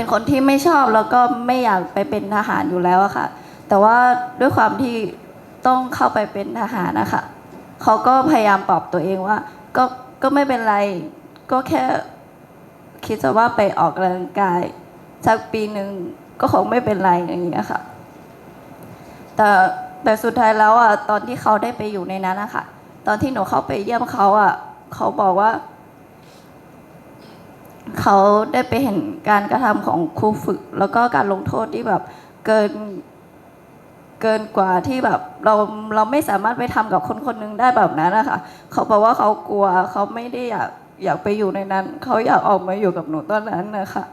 เป็นคนที่ไม่ชอบแล้วก็ไม่อยากไปเป็นทหารอยู่แล้วอะค่ะ แต่ว่าด้วยความที่ต้องเข้าไปเป็นทหารนะคะเขาก็พยายามปลอบตัวเองว่า ก็ก็ไม่เป็นไร ก็แค่คิดจะว่าไปออกกำลังกายสักปีหนึ่งก็คงไม่เป็นไรอย่างเงี้ยค่ะ แต่แต่สุดท้ายแล้วอะตอนที่เขาได้ไปอยู่ในนั้นนะคะตอนที่หนูเข้าไปเยี่ยมเขาอะเขาบอกว่า เขาได้ไปเห็นการกระทำของครูฝึก แล้วก็การลงโทษที่แบบเกินเกินกว่าที่แบบเราเราไม่สามารถไปทำกับคนคนหนึงได้แบบนั้นนะคะเขาบอกว่าเขากลัวเขาไม่ได้อยากอยากไปอยู่ในนั้น เขาอยากออกมาอยู่กับหนูตอนนั้นนะคะ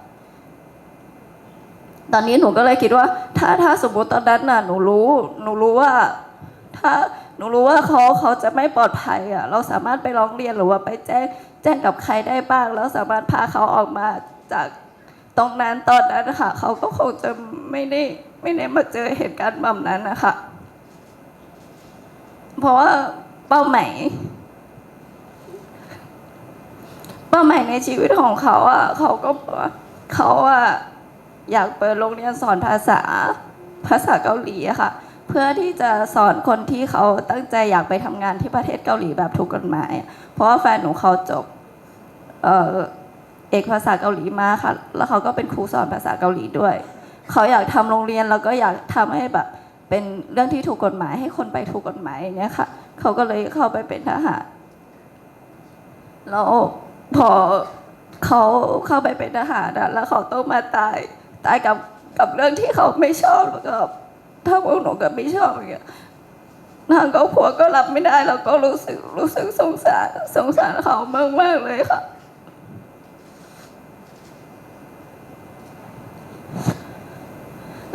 ตอนนี้หนูก็เลยคิดว่า ถ้าถ้าสมมติตอนนั้นน่ะหนูรู้ หนูรู้ว่า ถ้าหนูรู้ว่าเขาเขาจะไม่ปลอดภัยอะ เราสามารถไปร้องเรียนหรือว่าไปแจ้ง จ้งกับใครได้บ้าง แล้วสามารถพาเขาออกมาจากตรงนั้นตอนนั้นค่ะเขาก็คงจะไม่ได้ไม่ได้มาเจอเหตุการณ์แบบนั้นนะคะเพราะว่าเป้าหมายเป้าหมายในชีวิตของเขาอะเขาก็เขาอะอยากเปิดโรงเรียนสอนภาษาภาษาเกาหลีอะค่ะ เพื่อที่จะสอนคนที่เขาตั้งใจอยากไปทำงานที่ประเทศเกาหลีแบบถูกกฎหมาย เพราะว่าแฟนหนูเขาจบ เออเอกภาษาเกาหลีมาค่ะ แล้วเขาก็เป็นครูสอนภาษาเกาหลีด้วย เขาอยากทำโรงเรียนแล้วก็อยากทำให้แบบเป็นเรื่องที่ถูกกฎหมายให้คนไปถูกกฎหมายอย่างเงี้ยค่ะ เขาก็เลยเข้าไปเป็นทหาร แล้วพอเขาเข้าไปเป็นทหารแล้วเขาต้องมาตายตายกับกับเรื่องที่เขาไม่ชอบแล้วก็ถ้าพวกหนูก็ไม่ชอบอย่างเงี้ยทางครอบครัวก็รับไม่ได้ แล้วก็รู้สึกรู้สึกสงสารสงสารเขามากมากเลยค่ะ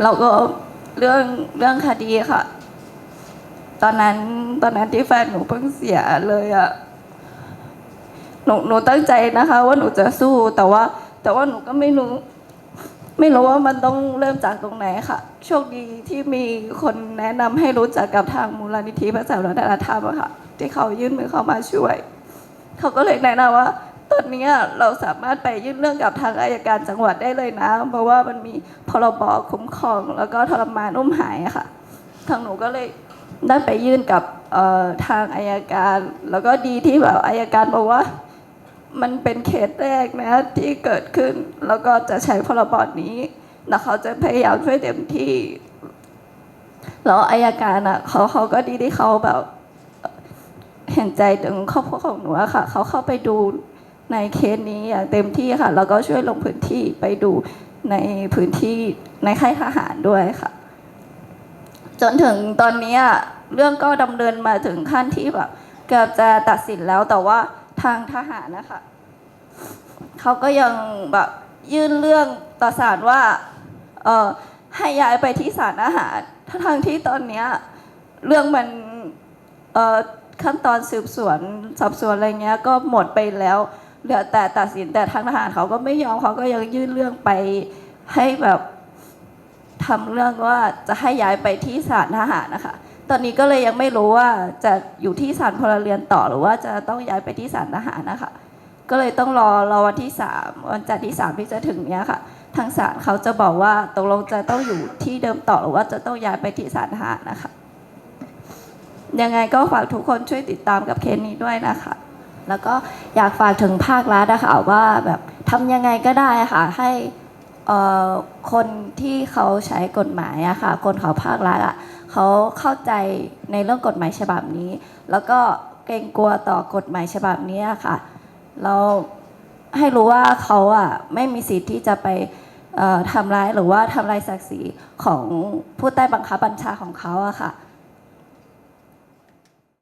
แล้วก็เรื่องเรื่องคดีค่ะ ตอนนั้นตอนนั้นที่แฟนหนูเพิ่งเสียเลยอะหนูหนูตั้งใจนะคะ ว่าหนูจะสู้แต่ว่า แต่ว่าหนูก็ไม่รู้ ไม่รู้ว่ามันต้องเริ่มจากตรงไหนค่ะ โชคดีที่มีคนแนะนำให้รู้จักกับทางมูลนิธิพระสาวัฒนธรรมค่ะ ที่เขายื่นมือเข้ามาช่วย เขาก็เลยแนะนำว่า ตอนนี้เราสามารถไปยื่นเรื่องกับทางอายการจังหวัดได้เลยนะ เพราะว่ามันมีพรบคุ้มครอง แล้วก็ทรมานอุ้มหายค่ะ ทางหนูก็เลยได้ไปยื่นกับทางอายการ แล้วก็ดีที่แบบอายการบอกว่า มันเป็นเคสแรกนะที่เกิดขึ้น แล้วก็จะใช้พรบนี้แล้วเขาจะพยายามช่วยเต็มที่แล้วอายการอะเขาเขาก็ดีที่เขาแบบ เห็นใจถึงครอบครัวของหนูอะค่ะ เขาเข้าไปดู ในเคสนี้อย่างเต็มที่ค่ะ แล้วก็ช่วยลงพื้นที่ไปดูในพื้นที่ในค่ายทหารด้วยค่ะ จนถึงตอนนี้เรื่องก็ดำเนินมาถึงขั้นที่แบบเกือบจะตัดสินแล้วแต่ว่าทางทหารนะคะเขาก็ยังแบบยื่นเรื่องต่อศาลว่าเออให้ย้ายไปที่ศาลอาหารทั้งทางๆที่ตอนนี้เรื่องมันเออขั้นตอนสืบสวนสอบสวนอะไรเงี้ยก็หมดไปแล้ว เหลือแต่ตัดสินแต่ทางทหารเขาก็ไม่ยอมเขาก็ยังยื่นเรื่องไปให้แบบทำเรื่องว่าจะให้ย้ายไปที่ศาลทหารนะคะ ตอนนี้ก็เลยยังไม่รู้ว่าจะอยู่ที่ศาลพลเรือนต่อหรือว่าจะต้องย้ายไปที่ศาลทหารนะคะ ก็เลยต้องรอรอวันที่สามวันจันทร์ที่สามที่จะถึงเนี้ยค่ะ ทางศาลเขาจะบอกว่าตกลงจะต้องอยู่ที่เดิมต่อหรือว่าจะต้องย้ายไปที่ศาลทหารนะคะ ยังไงก็ฝากทุกคนช่วยติดตามกับเคสนี้ด้วยนะคะ แล้วก็อยากฝากถึงภาครัฐนะคะว่าแบบทำยังไงก็ได้ค่ะให้คนที่เขาใช้กฎหมายอะค่ะ คนเขาภาครัฐอะเขาเข้าใจในเรื่องกฎหมายฉบับนี้ แล้วก็เกรงกลัวต่อกฎหมายฉบับนี้ค่ะ เราให้รู้ว่าเขาอะไม่มีสิทธิ์ที่จะไปทำร้ายหรือว่าทำลายศักดิ์ศรีของผู้ใต้บังคับบัญชาของเขาอะค่ะ